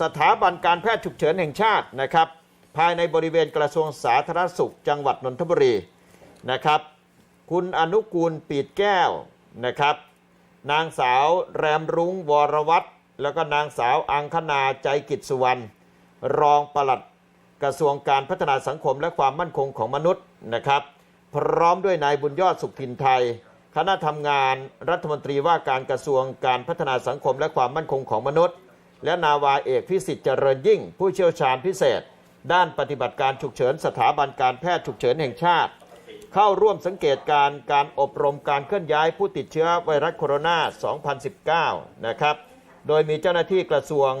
สถาบันการแพทย์ฉุกเฉินแห่งชาตินะครับ ภายในบริเวณกระทรวงสาธารณสุขจังหวัดนนทบุรีนะครับ คุณอนุกูลปีดแก้วนะครับ นางสาวแรมรุ้งวรวัตรแล้วก็นางสาวอังคณาใจกิจสุวรรณรองปลัดกระทรวงการพัฒนาสังคมและความมั่นคงของมนุษย์นะครับ พร้อมด้วยนายบุญยอดสุขินไทย คณะทำงานรัฐมนตรีว่าการกระทรวงการพัฒนาสังคมและความมั่นคงของมนุษย์ และนาวาเอกพิสิทธิ์เจริญยิ่ง ผู้เชี่ยวชาญพิเศษ ด้านปฏิบัติการฉุกเฉินสถาบันการแพทย์ฉุกเฉินแห่งชาติ เข้าร่วมสังเกตการณ์การอบรมการเคลื่อนย้ายผู้ติดเชื้อไวรัสโคโรนา 2019 นะครับ โดยมีเจ้าหน้าที่กระทรวง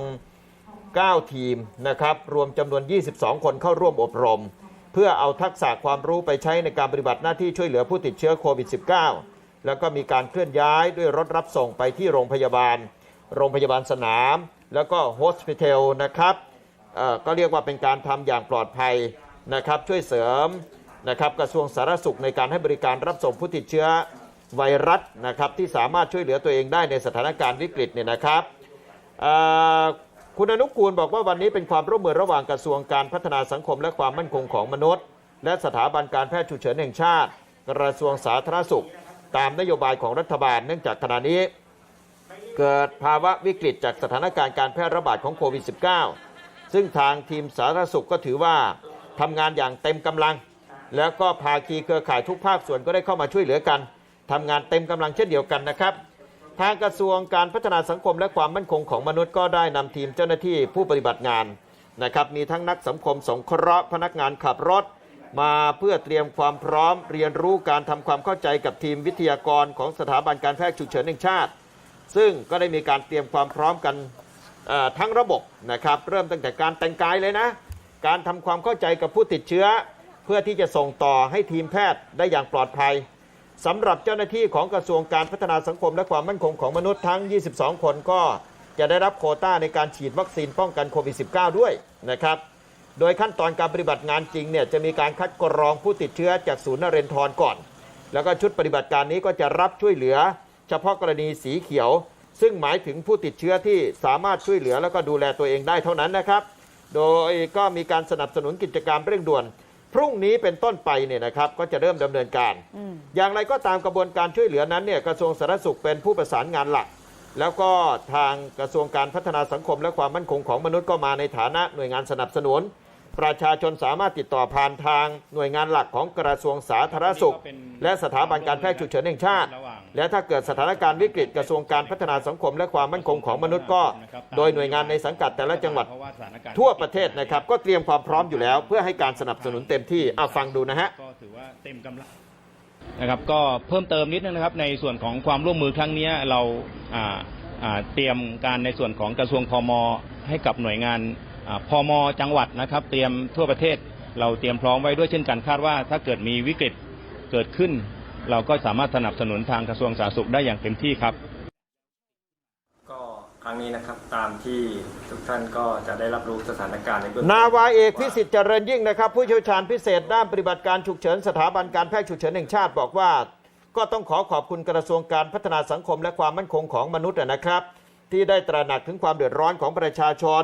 9 ทีมนะครับ รวมจำนวน 22 คนเข้าร่วมอบรม เพื่อเอาทักษะความรู้ไปใช้ในการปฏิบัติหน้าที่ช่วยเหลือผู้ติดเชื้อโควิด -19 แล้วก็มีการเคลื่อนย้ายด้วยรถรับส่งไปที่โรงพยาบาล โรงพยาบาลสนาม แล้วก็โฮสพิเทลนะครับก็เรียกว่าเป็นการทำอย่างปลอดภัยนะครับช่วยเสริมนะครับกระทรวงสาธารณสุขในการให้บริการรับส่งผู้ติดเชื้อไวรัสนะครับที่สามารถช่วยเหลือตัวเองได้ในสถานการณ์วิกฤตเนี่ยนะครับคุณอนุกูลบอกว่าวันนี้เป็นความร่วมมือระหว่างกระทรวงการพัฒนาสังคมและความมั่นคงของมนุษย์ และสถาบันการแพทย์ฉุกเฉินแห่งชาติ กระทรวงสาธารณสุข ตามนโยบายของรัฐบาลเนื่องจากขณะนี้ เกิดภาวะวิกฤตจากสถานการณ์การแพร่ระบาดของโควิด -19 ซึ่งทางทีมสาธารณสุขก็ถือว่าทำงานอย่างเต็มกำลัง แล้วก็ภาคีเครือข่ายทุกภาคส่วนก็ได้เข้ามาช่วยเหลือกันทำงานเต็มกำลังเช่นเดียวกันนะครับ ทางกระทรวงการพัฒนาสังคมและความมั่นคงของมนุษย์ก็ได้นำทีมเจ้าหน้าที่ผู้ปฏิบัติงานนะครับมีทั้งนักสังคมสงเคราะห์พนักงานขับรถ มาเพื่อเตรียมความพร้อม เรียนรู้การทำความเข้าใจกับทีมวิทยากรของสถาบันการแพทย์ฉุกเฉินแห่งชาติ ซึ่งก็ได้มีการเตรียมความพร้อมกันทั้งระบบนะครับเริ่มตั้งแต่การแต่งกายเลยนะ การทำความเข้าใจกับผู้ติดเชื้อ เพื่อที่จะส่งต่อให้ทีมแพทย์ได้อย่างปลอดภัยสำหรับเจ้าหน้าที่ของกระทรวงการพัฒนาสังคมและความมั่นคงของมนุษย์ทั้ง 22 คนก็จะได้รับโคต้าในการฉีดวัคซีนป้องกันโควิด -19 ด้วยนะครับ โดยขั้นตอนการปฏิบัติงานจริงเนี่ยจะมีการคัดกรองผู้ติดเชื้อจากศูนย์นเรนทรก่อน แล้วก็ชุดปฏิบัติการนี้ก็จะรับช่วยเหลือ เฉพาะกรณีสีเขียว ซึ่งหมายถึงผู้ติดเชื้อที่สามารถช่วยเหลือแล้วก็ดูแลตัวเองได้เท่านั้นนะครับ โดยก็มีการสนับสนุนกิจกรรมเร่งด่วน พรุ่งนี้เป็นต้นไปเนี่ยนะครับก็จะเริ่มดำเนินการอืมอย่างไรก็ตามกระบวนการช่วยเหลือนั้นเนี่ยกระทรวงสาธารณสุขเป็นผู้ประสานงานหลัก แล้วก็ทางกระทรวงการพัฒนาสังคมและความมั่นคงของมนุษย์ก็มาในฐานะหน่วยงานสนับสนุน ประชาชนสามารถติดต่อผ่านทางหน่วยงานหลักของกระทรวงสาธารณสุข และสถาบันการแพทย์ฉุกเฉินแห่งชาติ และถ้าเกิดสถานการณ์วิกฤตกระทรวงการพัฒนาสังคมและความมั่นคงของมนุษย์ก็ โดยหน่วยงานในสังกัดแต่ละจังหวัดทั่วประเทศนะครับ ก็เตรียมความพร้อมอยู่แล้ว เพื่อให้การสนับสนุนเต็มที่เอาฟังดูนะฮะก็ถือว่าเต็มกำลังนะครับก็เพิ่มเติมนิดนึงนะครับ ในส่วนของความร่วมมือครั้งนี้เราเตรียมการในส่วนของกระทรวงพมให้กับหน่วยงานพมจังหวัดนะครับ เตรียมทั่วประเทศ เราเตรียมพร้อมไว้ด้วยเช่นกันคาดว่า ถ้าเกิดมีวิกฤตเกิดขึ้น เราก็สามารถสนับสนุนทางกระทรวงสาธารณสุขได้อย่างเต็มที่ครับ ก็ครั้งนี้นะครับตามที่ทุกท่านก็จะได้รับรู้สถานการณ์ในเบื้องต้นาวาเอกพิสิทธิ์เจริญยิ่งนะครับ ผู้เชี่ยวชาญพิเศษด้านปฏิบัติการฉุกเฉินสถาบันการแพทย์ฉุกเฉินแห่งชาติบอกว่า ก็ต้องขอขอบคุณกระทรวงการพัฒนาสังคมและความมั่นคงของมนุษย์นะครับ ที่ได้ตระหนักถึงความเดือดร้อนของประชาชน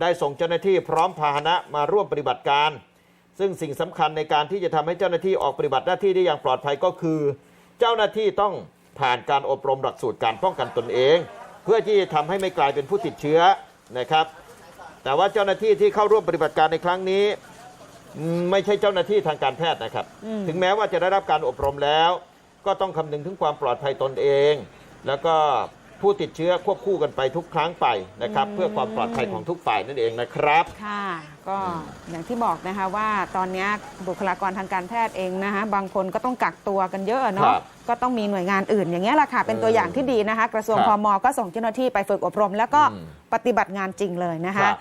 ได้ส่งเจ้าหน้าที่พร้อมพาหนะมาร่วมปฏิบัติการ ซึ่งสิ่งสำคัญในการที่จะทำให้เจ้าหน้าที่ออกปฏิบัติหน้าที่ได้อย่างปลอดภัยก็คือ เจ้าหน้าที่ต้องผ่านการอบรมหลักสูตรการป้องกันตนเอง เพื่อที่จะทำให้ไม่กลายเป็นผู้ติดเชื้อนะครับ แต่ว่าเจ้าหน้าที่ที่เข้าร่วมปฏิบัติการในครั้งนี้อืมไม่ใช่เจ้าหน้าที่ทางการแพทย์นะครับอืมถึงแม้ว่าจะได้รับการอบรมแล้ว ก็ต้องคำนึงถึงความปลอดภัยตนเอง แล้วก็ ผู้ติดเชื้อควบคู่กันไปทุกครั้งไปนะครับ เพื่อความปลอดภัยของทุกฝ่ายนั่นเองนะครับ ค่ะ ก็อย่างที่บอกนะคะว่าตอนเนี้ยบุคลากรทางการแพทย์เองนะคะบางคนก็ต้องกักตัวกันเยอะครัเนาะบก็ต้องมีหน่วยงานอื่น อย่างเงี้ยแหละค่ะ เป็นตัวอย่างที่ดีนะคะ กระทรวงครับพมก็ส่งเจ้าหน้าที่ไปฝึกอบรม แล้วก็อืมปฏิบัติงานจริงเลยนะครัคะ บ